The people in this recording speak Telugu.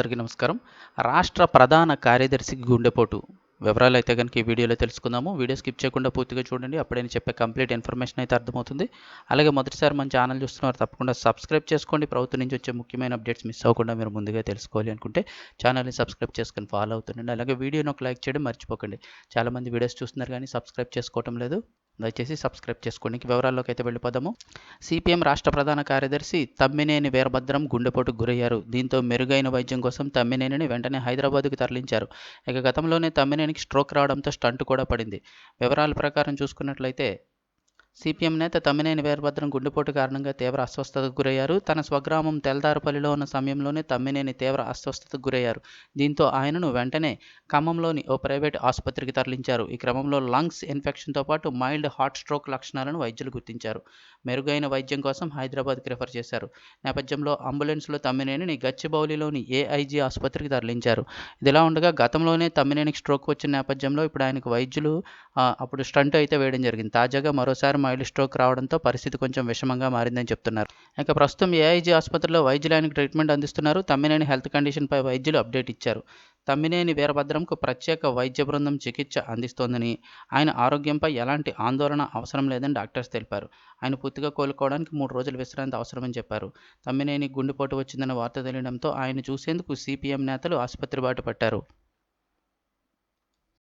అందరికీ నమస్కారం. రాష్ట్ర ప్రధాన కార్యదర్శికి గుండెపోటు. వివరాలు అయితే కనుక ఈ వీడియోలో తెలుసుకుందాము. వీడియో స్కిప్ చేయకుండా పూర్తిగా చూడండి. అప్పుడే నేను చెప్పే కంప్లీట్ ఇన్ఫర్మేషన్ అయితే అర్థమవుతుంది. అలాగే మొదటిసారి మన ఛానల్ చూస్తున్నారు తప్పకుండా సబ్స్క్రైబ్ చేసుకోండి. ప్రభుత్వం నుంచి వచ్చే ముఖ్యమైన అప్డేట్స్ మిస్ అవ్వకుండా మీరు ముందుగా తెలుసుకోవాలి అనుకుంటే ఛానల్ని సబ్స్క్రైబ్ చేసుకొని ఫాలో అవుతుండండి. అలాగే వీడియోని ఒక లైక్ చేయడం మర్చిపోకండి. చాలామంది వీడియోస్ చూస్తున్నారు కానీ సబ్స్క్రైబ్ చేసుకోవటం లేదు. దయచేసి సబ్స్క్రైబ్ చేసుకోండి. వివరాల్లోకి అయితే వెళ్ళిపోదాము. సిపిఎం రాష్ట్ర ప్రధాన కార్యదర్శి తమ్మినేని వీరభద్రం గుండెపోటుకు గురయ్యారు. దీంతో మెరుగైన వైద్యం కోసం తమ్మినేనిని వెంటనే హైదరాబాద్కు తరలించారు. ఇక గతంలోనే తమ్మినేనికి స్ట్రోక్ రావడంతో స్టంట్ కూడా పడింది. వివరాల ప్రకారం చూసుకున్నట్లయితే సిపిఎం నేత తమ్మినేని వీరభద్రం గుండెపోటు కారణంగా తీవ్ర అస్వస్థతకు గురయ్యారు. తన స్వగ్రామం తెల్దారుపల్లిలో ఉన్న సమయంలోనే తమ్మినేని తీవ్ర అస్వస్థతకు గురయ్యారు. దీంతో ఆయనను వెంటనే ఖమ్మంలోని ఓ ప్రైవేట్ ఆసుపత్రికి తరలించారు. ఈ క్రమంలో లంగ్స్ ఇన్ఫెక్షన్తో పాటు మైల్డ్ హార్ట్ స్ట్రోక్ లక్షణాలను వైద్యులు గుర్తించారు. మెరుగైన వైద్యం కోసం హైదరాబాద్కి రిఫర్ చేశారు. నేపథ్యంలో అంబులెన్స్లో తమ్మినేనిని గచ్చిబౌలిలోని ఏఐజీ ఆసుపత్రికి తరలించారు. ఇదిలా ఉండగా గతంలోనే తమ్మినేనికి స్ట్రోక్ వచ్చిన నేపథ్యంలో ఇప్పుడు ఆయనకు వైద్యులు అప్పుడు స్టంట్ అయితే వేయడం జరిగింది. తాజాగా మరోసారి ఆయిల్ స్ట్రోక్ రావడంతో పరిస్థితి కొంచెం విషమంగా మారిందని చెప్తున్నారు. ఇక ప్రస్తుతం ఏఐజీ ఆసుపత్రిలో వైద్యులు ఆయనకు ట్రీట్మెంట్ అందిస్తున్నారు. తమ్మినేని హెల్త్ కండిషన్పై వైద్యులు అప్డేట్ ఇచ్చారు. తమ్మినేని వీరభద్రంకు ప్రత్యేక వైద్య బృందం చికిత్స అందిస్తోందని ఆయన ఆరోగ్యంపై ఎలాంటి ఆందోళన అవసరం లేదని డాక్టర్స్ తెలిపారు. ఆయన పూర్తిగా కోలుకోవడానికి మూడు రోజుల విశ్రాంతి అవసరమని చెప్పారు. తమ్మినేని గుండెపోటు వచ్చిందన్న వార్త తెలియడంతో ఆయన చూసేందుకు సిపిఎం నేతలు ఆసుపత్రి బాట పట్టారు.